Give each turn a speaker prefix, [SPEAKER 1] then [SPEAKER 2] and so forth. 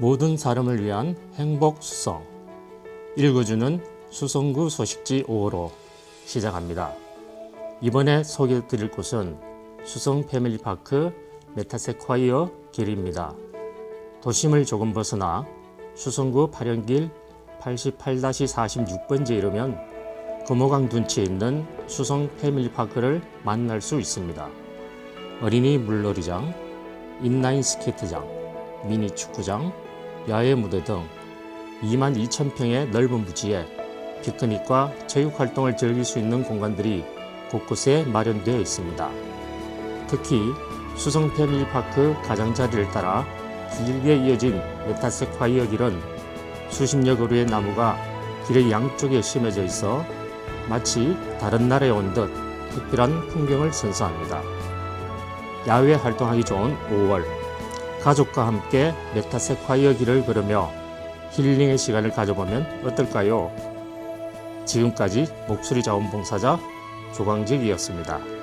[SPEAKER 1] 모든 사람을 위한 행복 수성 읽어주는 수성구 소식지 5호로 시작합니다. 이번에 소개해 드릴 곳은 수성 패밀리파크 메타세콰이어 길입니다. 도심을 조금 벗어나 수성구 파련길 88-46번지에 이르면 금호강 둔치에 있는 수성 패밀리파크를 만날 수 있습니다. 어린이 물놀이장, 인라인 스케이트장, 미니 축구장, 야외 무대 등 2만 2천 평의 넓은 부지에 피크닉과 체육 활동을 즐길 수 있는 공간들이 곳곳에 마련되어 있습니다. 특히 수성 패밀리파크 가장자리를 따라 길게 이어진 메타세콰이어 길은 수십 여 그루의 나무가 길의 양쪽에 심어져 있어 마치 다른 나라에 온 듯 특별한 풍경을 선사합니다. 야외 활동하기 좋은 5월 가족과 함께 메타세콰이어 길을 걸으며 힐링의 시간을 가져보면 어떨까요? 지금까지 목소리 자원봉사자 조광직이었습니다.